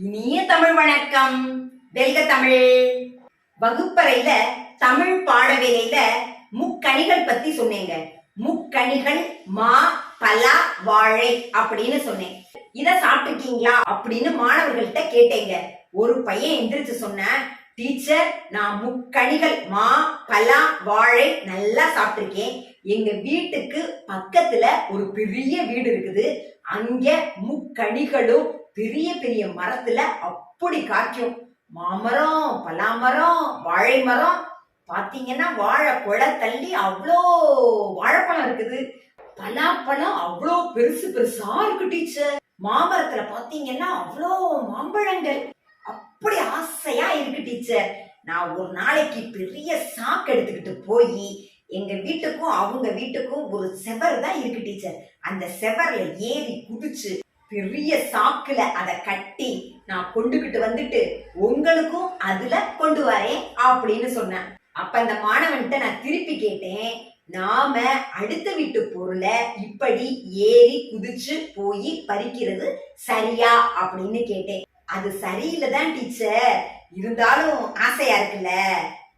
இனிய தமிழ் வணக்கம். வெல்க தமிழ். வகுப்பறையில தமிழ் பாடவேலையில முக்கணிகள் பத்தி சொன்னேங்க. முக்கணிகள் மா பலா வாழை அப்படின்னு சொன்னேன். இத சாப்பிட்டுருக்கீங்களா அப்படின்னு மாணவர்கள்ட்ட கேட்டேங்க. ஒரு பையன் எந்திரிச்சு சொன்ன டீச்சர் நான் முக்கணிகள் மா பலா வாழை நல்லா சாப்பிட்டுருக்கேன். எங்க வீட்டுக்கு பக்கத்துல ஒரு பெரிய வீடு இருக்குது. அங்க முக்கணிகளும் பெரிய பெரிய மரத்துல அப்படி காய்க்கும். மாமரம் பலாமரம் வாழை மரம் பாத்தீங்கன்னா வாழை கொலை தள்ளி அவ்வளோ வாழைப்பழம் இருக்குது. பலாப்பழம் அவ்வளோ பெருசு பெருசா இருக்கு டீச்சர். மாமரத்துல பாத்தீங்கன்னா அவ்வளோ மாம்பழங்கள். அப்படி ஆசையா இருக்கு டீச்சர். நான் ஒரு நாளைக்கு பெரிய சாக்கு எடுத்துக்கிட்டு போய் எங்க வீட்டுக்கும் அவங்க வீட்டுக்கும் ஒரு செவர் தான் இருக்கு டீச்சர். அந்த செவர்ல ஏறி குடிச்சு பெரிய சாக்குல அதை கட்டி நான் கொண்டுகிட்டு வந்துட்டு உங்களுக்கும் அதுல கொண்டு வரேன் அப்படின்னு சொன்னேன். அப்ப அந்த மாணவன்கிட்ட நான் திருப்பி கேட்டேன் நாம அடுத்த வீட்டு பொருளை இப்படி ஏறி குதிச்சு போய் பறிக்கிறது சரியா? அப்படின்னு கேட்டேன். அது சரியில்லை தான் டீச்சர் இருந்தாலும் ஆசையா இருக்குல்ல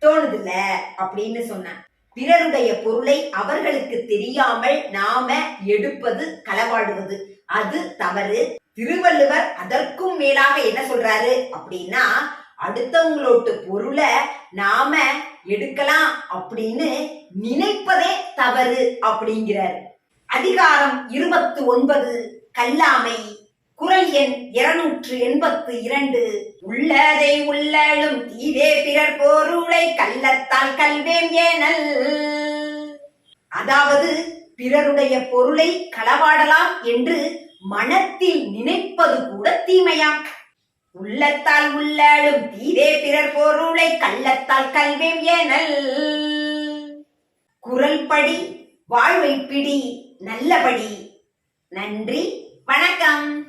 தோணுதுல்ல? அப்படின்னு சொன்னேன். பிறருடைய பொருளை அவர்களுக்கு தெரியாமல் நாம எடுப்பது களவாடுவது. அது தவறு. திருவள்ளுவர் அதற்கும் மேலாக என்ன சொல்றாரு அப்படின்னா அடுத்தவங்களோட்டு பொருளை நாம எடுக்கலாம் அப்படின்னு நினைப்பதே தவறு அப்படிங்கிறார். அதிகாரம் இருபத்து ஒன்பது கல்லாமை. குரல் எண் இருநூற்று எண்பத்து இரண்டு. உள்ளதை உள்ளலும் தீதே பிறர் பொருளை கள்ளத்தால் கல்வேம் ஏன்? அதாவது பிறருடைய பொருளை களவாடலாம் என்று மனத்தில் நினைப்பது கூட தீமையாம் உள்ளத்தால் உள்ளலும் தீதே பிறர் பொருளை கள்ளத்தால் கல்வேம் ஏனல். குரல் படி வாழ்வை பிடி நல்லபடி. நன்றி வணக்கம்.